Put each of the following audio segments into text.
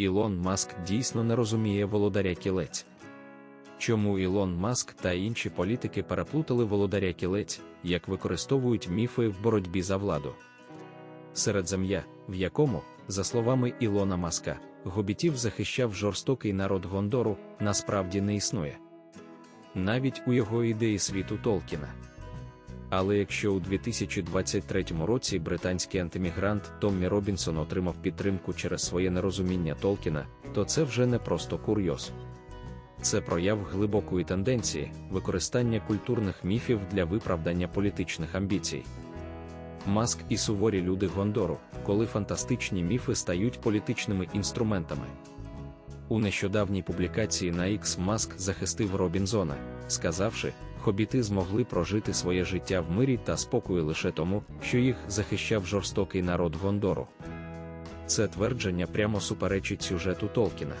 Ілон Маск дійсно не розуміє володаря кілець. Чому Ілон Маск та інші політики переплутали володаря кілець, як використовують міфи в боротьбі за владу? Середзем'я, в якому, за словами Ілона Маска, гобітів захищав жорстокий народ Гондору, насправді не існує. Навіть у його ідеї світу Толкіна. Але якщо у 2023 році британський антимігрант Томмі Робінсон отримав підтримку через своє нерозуміння Толкіна, то це вже не просто курйоз. Це прояв глибокої тенденції використання культурних міфів для виправдання політичних амбіцій. Маск і суворі люди Гондору, коли фантастичні міфи стають політичними інструментами. У нещодавній публікації на X Маск захистив Робінзона, сказавши, хобіти змогли прожити своє життя в мирі та спокою лише тому, що їх захищав жорстокий народ Гондору. Це твердження прямо суперечить сюжету Толкіна.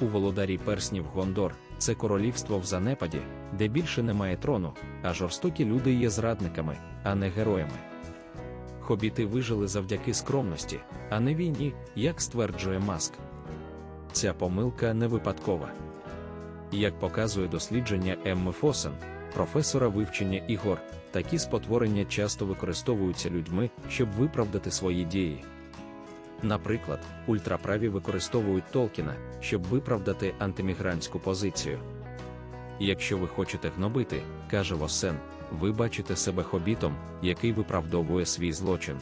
У володарі перснів Гондор це королівство в занепаді, де більше немає трону, а жорстокі люди є зрадниками, а не героями. Хобіти вижили завдяки скромності, а не війні, як стверджує Маск. Ця помилка не випадкова. Як показує дослідження Емми Фосен, професора вивчення ігор, такі спотворення часто використовуються людьми, щоб виправдати свої дії. Наприклад, ультраправі використовують Толкіна, щоб виправдати антимігрантську позицію. Якщо ви хочете гнобити, каже Воссен, ви бачите себе хобітом, який виправдовує свій злочин.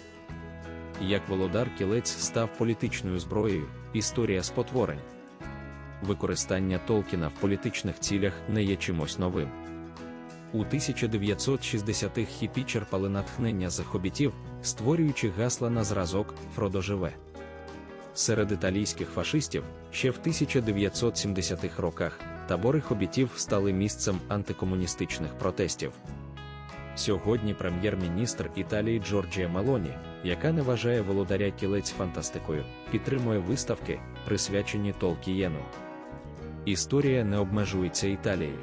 Як володар кілець став політичною зброєю, історія спотворень. Використання Толкіна в політичних цілях не є чимось новим. У 1960-х хіпі черпали натхнення за хобітів, створюючи гасла на зразок Фродо живе. Серед італійських фашистів ще в 1970-х роках табори хобітів стали місцем антикомуністичних протестів. Сьогодні прем'єр-міністр Італії Джорджія Мелоні, яка не вважає володаря кілець фантастикою, підтримує виставки, присвячені Толкієну. Історія не обмежується Італією.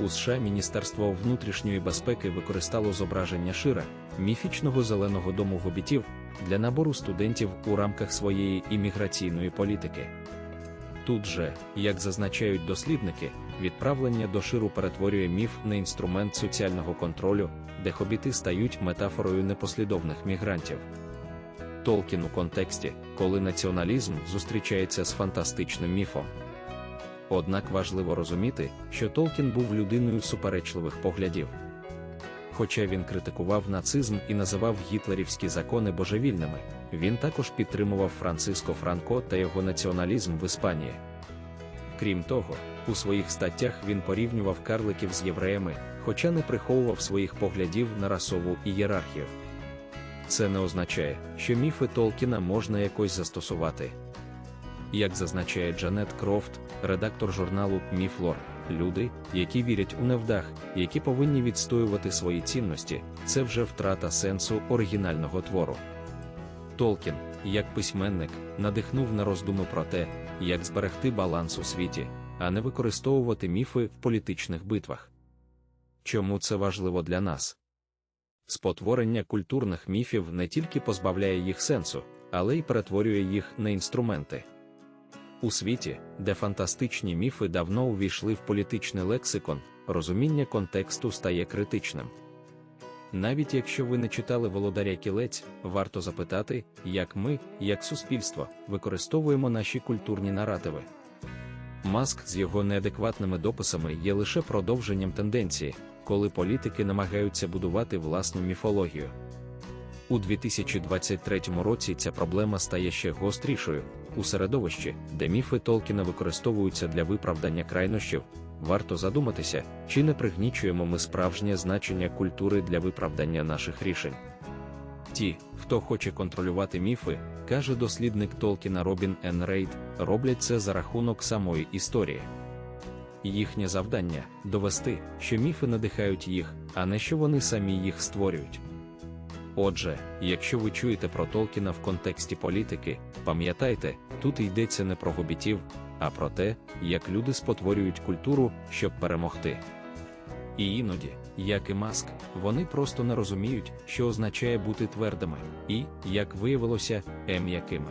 У США Міністерство внутрішньої безпеки використало зображення шира, міфічного зеленого дому гобітів, для набору студентів у рамках своєї імміграційної політики. Тут же, як зазначають дослідники, відправлення до ширу перетворює міф на інструмент соціального контролю, де хобіти стають метафорою непослідовних мігрантів. Толкін у контексті, коли націоналізм зустрічається з фантастичним міфом. Однак важливо розуміти, що Толкін був людиною суперечливих поглядів. Хоча він критикував нацизм і називав гітлерівські закони божевільними, він також підтримував Франциско Франко та його націоналізм в Іспанії. Крім того, у своїх статтях він порівнював карликів з євреями, хоча не приховував своїх поглядів на расову ієрархію. Це не означає, що міфи Толкіна можна якось застосувати. Як зазначає Джанет Крофт, редактор журналу Міфлор, люди, які вірять у невдах, які повинні відстоювати свої цінності, це вже втрата сенсу оригінального твору. Толкін, як письменник, надихнув на роздуми про те, як зберегти баланс у світі, а не використовувати міфи в політичних битвах. Чому це важливо для нас? Спотворення культурних міфів не тільки позбавляє їх сенсу, але й перетворює їх на інструменти. У світі, де фантастичні міфи давно увійшли в політичний лексикон, розуміння контексту стає критичним. Навіть якщо ви не читали володаря кілець, варто запитати, як ми, як суспільство, використовуємо наші культурні наративи. Маск з його неадекватними дописами є лише продовженням тенденції, коли політики намагаються будувати власну міфологію. У 2023 році ця проблема стає ще гострішою. У середовищі, де міфи Толкіна використовуються для виправдання крайнощів, варто задуматися, чи не пригнічуємо ми справжнє значення культури для виправдання наших рішень. Ті, хто хоче контролювати міфи, каже дослідник Толкіна Робін Ен Рейд, роблять це за рахунок самої історії. Їхнє завдання довести, що міфи надихають їх, а не що вони самі їх створюють. Отже, якщо ви чуєте про Толкіна в контексті політики, пам'ятайте, тут йдеться не про гобітів, а про те, як люди спотворюють культуру, щоб перемогти. І іноді, як і маск, вони просто не розуміють, що означає бути твердими, і, як виявилося, м'якими.